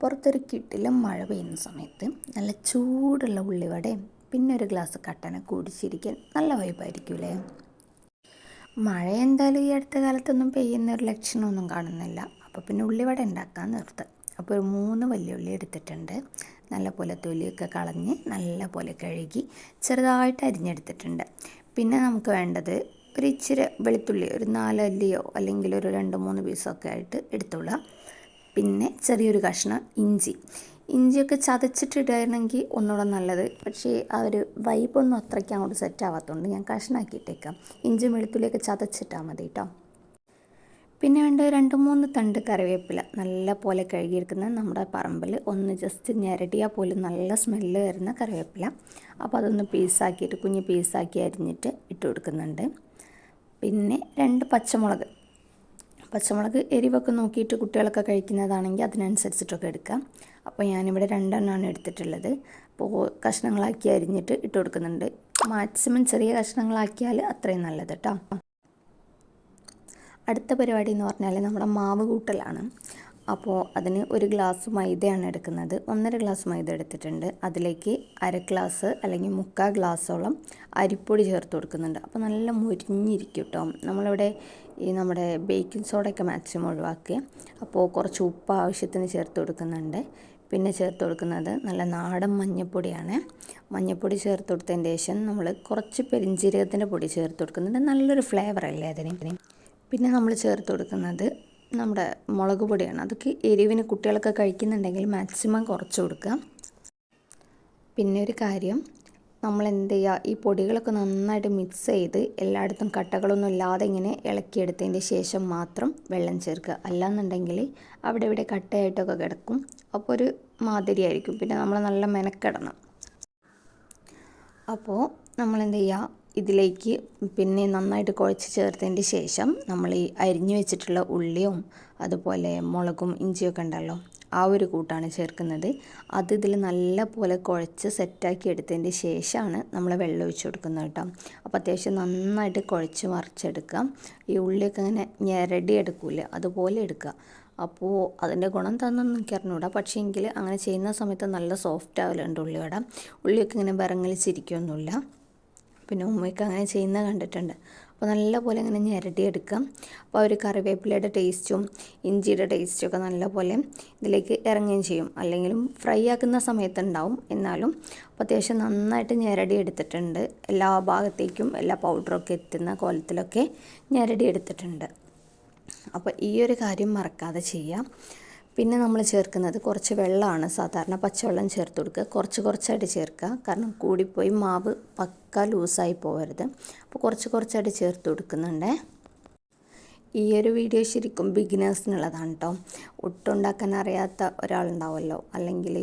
പുറത്തൊരു കിട്ടിലും മഴ പെയ്യുന്ന സമയത്ത്. നല്ല ചൂടുള്ള ഉള്ളിവടയും പിന്നെ ഒരു ഗ്ലാസ് കട്ടന കുടിച്ചിരിക്കാൻ നല്ല വൈബായിരിക്കൂലേ മഴ എന്തായാലും ഈ അടുത്ത കാലത്തൊന്നും പെയ്യുന്ന ഒരു ലക്ഷണമൊന്നും കാണുന്നില്ല. അപ്പോൾ പിന്നെ ഉള്ളിവട ഉണ്ടാക്കാൻ നിർത്ത്. അപ്പോൾ ഒരു മൂന്ന് വലിയ ഉള്ളി എടുത്തിട്ടുണ്ട്. നല്ലപോലെ തൊലിയൊക്കെ കളഞ്ഞ് നല്ലപോലെ കഴുകി ചെറുതായിട്ട് അരിഞ്ഞെടുത്തിട്ടുണ്ട്. പിന്നെ നമുക്ക് വേണ്ടത് ഒരു ഇച്ചിരി വെളുത്തുള്ളി ഒരു നാലല്ലിയോ അല്ലെങ്കിൽ ഒരു രണ്ട് മൂന്ന് പീസൊക്കെ ആയിട്ട് എടുത്തോളാം. പിന്നെ ചെറിയൊരു കഷ്ണം ഇഞ്ചി. ഇഞ്ചിയൊക്കെ ചതച്ചിട്ടിടണമെങ്കിൽ ഒന്നുകൂടെ നല്ലത്. പക്ഷേ ആ ഒരു വൈബൊന്നും അത്രയ്ക്ക് അങ്ങോട്ട് സെറ്റ് ആവാത്തതുകൊണ്ട് ഞാൻ കഷ്ണാക്കിയിട്ടേക്കാം. ഇഞ്ചി വെളുത്തുള്ളിയൊക്കെ ചതച്ചിട്ടാൽ മതി കേട്ടോ പിന്നെ വേണ്ട രണ്ട് മൂന്ന് തണ്ട് കറിവേപ്പില നല്ല പോലെ കഴുകിയെടുക്കുന്ന നമ്മുടെ പറമ്പിൽ ഒന്ന് ജസ്റ്റ് ഞരടിയാൽ പോലും നല്ല സ്മെല്ല് വരുന്ന കറിവേപ്പില. അപ്പോൾ അതൊന്ന് പീസാക്കിയിട്ട് കുഞ്ഞ് പീസാക്കി അരിഞ്ഞിട്ട് ഇട്ട് കൊടുക്കുന്നുണ്ട്. പിന്നെ രണ്ട് പച്ചമുളക് പച്ചമുളക് എരിവൊക്കെ നോക്കിയിട്ട് കുട്ടികളൊക്കെ കഴിക്കുന്നതാണെങ്കിൽ അതിനനുസരിച്ചിട്ടൊക്കെ എടുക്കാം. അപ്പോൾ ഞാനിവിടെ രണ്ടെണ്ണമാണ് എടുത്തിട്ടുള്ളത്. അപ്പോൾ കഷ്ണങ്ങളാക്കി അരിഞ്ഞിട്ട് ഇട്ട് കൊടുക്കുന്നുണ്ട്. മാക്സിമം ചെറിയ കഷ്ണങ്ങളാക്കിയാൽ അത്രയും നല്ലത് കേട്ടോ. അടുത്ത പരിപാടി എന്ന് പറഞ്ഞാൽ നമ്മുടെ മാവ് കൂട്ടലാണ്. അപ്പോൾ അതിന് ഒരു ഗ്ലാസ് മൈദയാണ് എടുക്കുന്നത്. ഒന്നര ഗ്ലാസ് മൈദ എടുത്തിട്ടുണ്ട്. അതിലേക്ക് അര ഗ്ലാസ് അല്ലെങ്കിൽ മുക്കാൽ ഗ്ലാസോളം അരിപ്പൊടി ചേർത്ത് കൊടുക്കുന്നുണ്ട്. അപ്പോൾ നല്ല മുരിഞ്ഞിരിക്കും കേട്ടോ നമ്മളിവിടെ ഈ നമ്മുടെ ബേക്കിംഗ് സോഡയൊക്കെ മാക്സിമം ഒഴിവാക്കുക. അപ്പോൾ കുറച്ച് ഉപ്പ് ആവശ്യത്തിന് ചേർത്ത് കൊടുക്കുന്നുണ്ട്. പിന്നെ ചേർത്ത് കൊടുക്കുന്നത് നല്ല നാടൻ മഞ്ഞപ്പൊടിയാണ്. മഞ്ഞപ്പൊടി ചേർത്ത് കൊടുത്തതിന് ശേഷം നമ്മൾ കുറച്ച് പെരിഞ്ജീരകത്തിന്റെ പൊടി ചേർത്ത് കൊടുക്കുന്നുണ്ട്. നല്ലൊരു ഫ്ലേവർ അല്ലേ അതിന്. പിന്നെ നമ്മൾ ചേർത്ത് കൊടുക്കുന്നത് നമ്മുടെ മുളക് പൊടിയാണ്. അതൊക്കെ എരിവിന് കുട്ടികളൊക്കെ കഴിക്കുന്നുണ്ടെങ്കിൽ മാക്സിമം കുറച്ച് കൊടുക്കുക. പിന്നെ ഒരു കാര്യം നമ്മൾ എന്ത് ചെയ്യുക ഈ പൊടികളൊക്കെ നന്നായിട്ട് മിക്സ് ചെയ്ത് എല്ലായിടത്തും കട്ടകളൊന്നും ഇല്ലാതെ ഇങ്ങനെ ഇളക്കിയെടുത്തതിന്റെ ശേഷം മാത്രം വെള്ളം ചേർക്കുക. അല്ലാന്നുണ്ടെങ്കിൽ അവിടെ ഇവിടെ കട്ടയായിട്ടൊക്കെ കിടക്കും. അപ്പോൾ ഒരു മാതിരിയായിരിക്കും പിന്നെ നമ്മൾ നല്ല മെനക്കെടണം. അപ്പോൾ നമ്മൾ എന്ത് ചെയ്യുക ഇതിലേക്ക് പിന്നെ നന്നായിട്ട് കുഴച്ച് ചേർത്തതിന്റെ ശേഷം നമ്മൾ ഈ അരിഞ്ഞു വെച്ചിട്ടുള്ള ഉള്ളിയും അതുപോലെ മുളകും ഇഞ്ചിയൊക്കെ ഉണ്ടല്ലോ ആ ഒരു കൂട്ടാണ് ചേർക്കുന്നത്. അത് ഇതിൽ നല്ല പോലെ കുഴച്ച് സെറ്റാക്കി എടുത്തതിന്റെ ശേഷമാണ് നമ്മൾ വെള്ളം ഒഴിച്ച് കൊടുക്കുന്നത് കേട്ടോ. അപ്പോൾ അത്യാവശ്യം നന്നായിട്ട് കുഴച്ച് മറിച്ചെടുക്കാം. ഈ ഉള്ളിയൊക്കെ ഇങ്ങനെ ഞെരടി എടുക്കൂലേ അതുപോലെ എടുക്കുക. അപ്പോൾ അതിന്റെ ഗുണം തന്നൊന്നും എനിക്ക് അറിഞ്ഞൂടാ. പക്ഷേ എങ്കിൽ അങ്ങനെ ചെയ്യുന്ന സമയത്ത് നല്ല സോഫ്റ്റ് ആവലുണ്ട് ഉള്ളിവട. ഉള്ളിയൊക്കെ ഇങ്ങനെ വിറങ്ങലിച്ചിരിക്കുകയൊന്നുമില്ല പിന്നെ ഉമ്മയ്ക്ക് അങ്ങനെ ചെയ്യുന്നത് കണ്ടിട്ടുണ്ട്. അപ്പോൾ നല്ലപോലെ ഇങ്ങനെ ഞെരടിയെടുക്കാം അപ്പോൾ ഒരു കറിവേപ്പിലയുടെ ടേസ്റ്റും ഇഞ്ചിയുടെ ടേസ്റ്റും ഒക്കെ നല്ല പോലെ ഇതിലേക്ക് ഇറങ്ങുകയും ചെയ്യും. അല്ലെങ്കിലും ഫ്രൈ ആക്കുന്ന സമയത്തുണ്ടാവും എന്നാലും അപ്പോൾ അത്യാവശ്യം നന്നായിട്ട് ഞെരടി എടുത്തിട്ടുണ്ട് എല്ലാ ഭാഗത്തേക്കും എല്ലാ പൗഡറൊക്കെ എത്തുന്ന കോലത്തിലൊക്കെ ഞെരടി എടുത്തിട്ടുണ്ട് അപ്പോൾ ഈ ഒരു കാര്യം മറക്കാതെ ചെയ്യാം. പിന്നെ നമ്മൾ ചേർക്കുന്നത് കുറച്ച് വെള്ളമാണ്. സാധാരണ പച്ചവെള്ളം ചേർത്ത് കൊടുക്കുക. കുറച്ച് കുറച്ചായിട്ട് ചേർക്കുക. കാരണം കൂടിപ്പോയി മാവ് പക്ക ലൂസായി പോകരുത്. അപ്പോൾ കുറച്ച് കുറച്ചായിട്ട് ചേർത്ത് കൊടുക്കുന്നുണ്ട്. ഈ ഒരു വീഡിയോ ശരിക്കും ബിഗിനേഴ്സിനുള്ളതാണ് കേട്ടോ ഒട്ടുണ്ടാക്കാൻ അറിയാത്ത ഒരാളുണ്ടാവുമല്ലോ. അല്ലെങ്കിൽ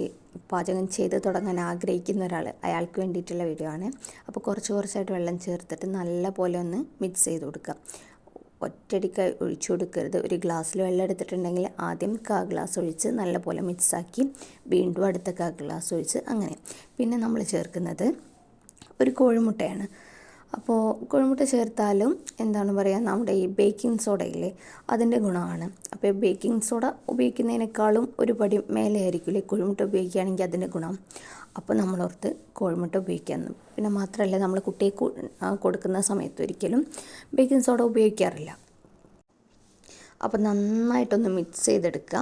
പാചകം ചെയ്ത് തുടങ്ങാൻ ആഗ്രഹിക്കുന്ന ഒരാൾ അയാൾക്ക് വേണ്ടിയിട്ടുള്ള വീഡിയോ ആണ്. അപ്പോൾ കുറച്ച് കുറച്ചായിട്ട് വെള്ളം ചേർത്തിട്ട് നല്ല പോലെ ഒന്ന് മിക്സ് ചെയ്ത് കൊടുക്കുക. ഒറ്റയടിക്ക് ഒഴിച്ചു കൊടുക്കരുത്. ഒരു ഗ്ലാസ്സിൽ വെള്ളം എടുത്തിട്ടുണ്ടെങ്കിൽ ആദ്യം കാ ഗ്ലാസ് ഒഴിച്ച് നല്ലപോലെ മിക്സാക്കി വീണ്ടും അടുത്ത കാ ഗ്ലാസ് ഒഴിച്ച് അങ്ങനെ. പിന്നെ നമ്മൾ ചേർക്കുന്നത് ഒരു കോഴിമുട്ടയാണ്. അപ്പോൾ കുഴിമുട്ട ചേർത്താലും എന്താണ് പറയുക നമ്മുടെ ഈ ബേക്കിംഗ് സോഡയില്ലേ അതിന്റെ ഗുണമാണ്. അപ്പോൾ ബേക്കിംഗ് സോഡ ഉപയോഗിക്കുന്നതിനേക്കാളും ഒരുപടി മേലെ ആയിരിക്കില്ലേ കുഴിമുട്ട ഉപയോഗിക്കുകയാണെങ്കിൽ അതിന്റെ ഗുണം. അപ്പോൾ നമ്മളോർത്ത് കോഴിമുട്ട ഉപയോഗിക്കാമെന്ന് പിന്നെ മാത്രമല്ല നമ്മൾ കുട്ടിയെ കൊടുക്കുന്ന സമയത്ത് ഒരിക്കലും ബേക്കിംഗ് സോഡ ഉപയോഗിക്കാറില്ല. അപ്പോൾ നന്നായിട്ടൊന്ന് മിക്സ് ചെയ്തെടുക്കുക.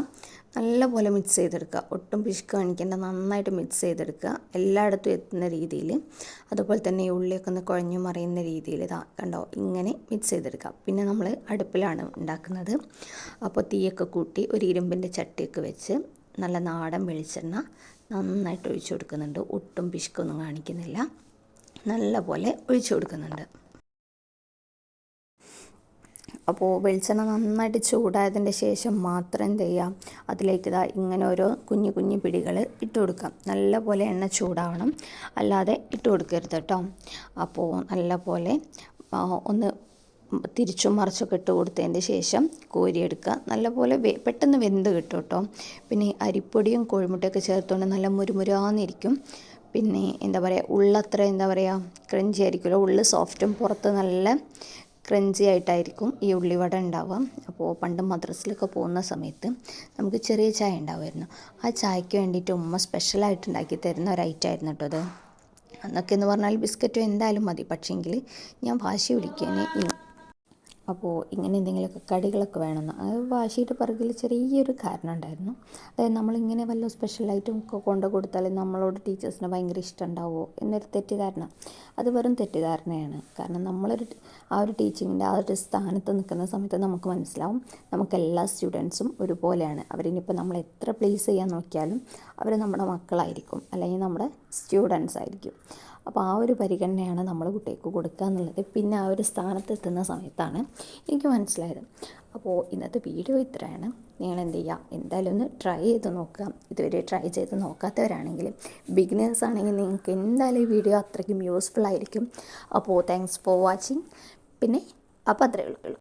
നല്ലപോലെ മിക്സ് ചെയ്തെടുക്കുക. ഒട്ടും പിശുക്ക് കാണിക്കേണ്ട. നന്നായിട്ട് മിക്സ് ചെയ്തെടുക്കുക. എല്ലായിടത്തും എത്തുന്ന രീതിയിൽ. അതുപോലെ തന്നെ ഈ ഉള്ളിയൊക്കെ ഒന്ന് കുഴഞ്ഞു മറിയുന്ന രീതിയിൽ ഇതാ കണ്ടോ? ഇങ്ങനെ മിക്സ് ചെയ്തെടുക്കുക. പിന്നെ നമ്മൾ അടുപ്പിലാണ് ഉണ്ടാക്കുന്നത്. അപ്പോൾ തീയൊക്കെ കൂട്ടി ഒരു ഇരുമ്പിന്റെ ചട്ടിയൊക്കെ വെച്ച് നല്ല നാടൻ വെളിച്ചെണ്ണ നന്നായിട്ട് ഒഴിച്ചു കൊടുക്കുന്നുണ്ട്. ഒട്ടും പിശുക്കൊന്നും കാണിക്കുന്നില്ല. നല്ല പോലെ ഒഴിച്ചു കൊടുക്കുന്നുണ്ട്. അപ്പോൾ വെളിച്ചെണ്ണ നന്നായിട്ട് ചൂടായതിന്റെ ശേഷം മാത്രം എന്ത് ചെയ്യുക അതിലേക്ക് ഇതാ ഇങ്ങനെ ഓരോ കുഞ്ഞു കുഞ്ഞു പിടികൾ ഇട്ട് കൊടുക്കാം. നല്ല പോലെ എണ്ണ ചൂടാവണം. അല്ലാതെ ഇട്ട് കൊടുക്കരുത് കേട്ടോ. അപ്പോൾ നല്ല പോലെ ഒന്ന് തിരിച്ചും മറിച്ചൊക്കെ ഇട്ട് കൊടുത്തതിന്റെ ശേഷം കോരിയെടുക്കുക. നല്ലപോലെ വെ പെട്ടെന്ന് വെന്ത് കിട്ടും കേട്ടോ. പിന്നെ അരിപ്പൊടിയും കോഴിമുട്ടയൊക്കെ ചേർത്തുകൊണ്ട് നല്ല മുരുമുരാന്നിരിക്കും. പിന്നെ എന്താ പറയുക ഉള്ളത്ര എന്താ പറയുക ക്രഞ്ചി ആയിരിക്കുമല്ലോ. ഉള്ളു സോഫ്റ്റും പുറത്ത് നല്ല ക്രഞ്ചി ആയിട്ടായിരിക്കും ഈ ഉള്ളിവട ഉണ്ടാവുക. അപ്പോൾ പണ്ട് മദ്രസിലൊക്കെ പോകുന്ന സമയത്ത് നമുക്ക് ചെറിയ ചായ ഉണ്ടാവുമായിരുന്നു. ആ ചായക്ക് വേണ്ടിയിട്ട് ഉമ്മ സ്പെഷ്യലായിട്ട് ഉണ്ടാക്കി തരുന്ന ഒരു ഐറ്റം ആയിരുന്നു കേട്ടോ അത്. അന്നൊക്കെ എന്ന് പറഞ്ഞാൽ ബിസ്ക്കറ്റോ എന്തായാലും മതി. പക്ഷേങ്കിൽ ഞാൻ വാശി പിടിക്കാൻ അപ്പോൾ ഇങ്ങനെ എന്തെങ്കിലുമൊക്കെ കടികളൊക്കെ വേണമെന്ന്. അത് വാശിയിട്ട് പിറകിൽ ചെറിയൊരു കാരണം ഉണ്ടായിരുന്നു. അതായത് നമ്മളിങ്ങനെ വല്ല സ്പെഷ്യലായിട്ടും ഒക്കെ കൊണ്ട് കൊടുത്താൽ നമ്മളോട് ടീച്ചേഴ്സിന് ഭയങ്കര ഇഷ്ടം ഉണ്ടാവുമോ എന്നൊരു തെറ്റിദ്ധാരണ. അത് വെറും തെറ്റിദ്ധാരണയാണ്. കാരണം നമ്മളൊരു ആ ഒരു ടീച്ചിങ്ങിന്റെ ആ ഒരു സ്ഥാനത്ത് നിൽക്കുന്ന സമയത്ത് നമുക്ക് മനസ്സിലാവും നമുക്ക് എല്ലാ സ്റ്റുഡൻസും ഒരുപോലെയാണ്. അവരിനിപ്പോൾ നമ്മൾ എത്ര പ്ലേസ് ചെയ്യാൻ നോക്കിയാലും അവർ നമ്മുടെ മക്കളായിരിക്കും. അല്ലെങ്കിൽ നമ്മുടെ സ്റ്റുഡൻസ് ആയിരിക്കും. അപ്പോൾ ആ ഒരു പരിഗണനയാണ് നമ്മൾ കുട്ടികൾക്ക് കൊടുക്കുക എന്നുള്ളത്. പിന്നെ ആ ഒരു സ്ഥാനത്ത് എത്തുന്ന സമയത്താണ് എനിക്ക് മനസ്സിലായത്. അപ്പോൾ ഇന്നത്തെ വീഡിയോ ഇത്രയാണ്. നിങ്ങൾ എന്ത് ചെയ്യുക? എന്തായാലും ഒന്ന് ട്രൈ ചെയ്ത് നോക്കുക. ഇതുവരെ ട്രൈ ചെയ്ത് നോക്കാത്തവരാണെങ്കിൽ ബിഗിനേഴ്സ് ആണെങ്കിൽ നിങ്ങൾക്ക് എന്തായാലും ഈ വീഡിയോ അത്രയ്ക്കും യൂസ്ഫുൾ ആയിരിക്കും. അപ്പോൾ താങ്ക്സ് ഫോർ വാച്ചിങ് പിന്നെ അപ്പോൾ അത്രയേ ഉള്ളൂ.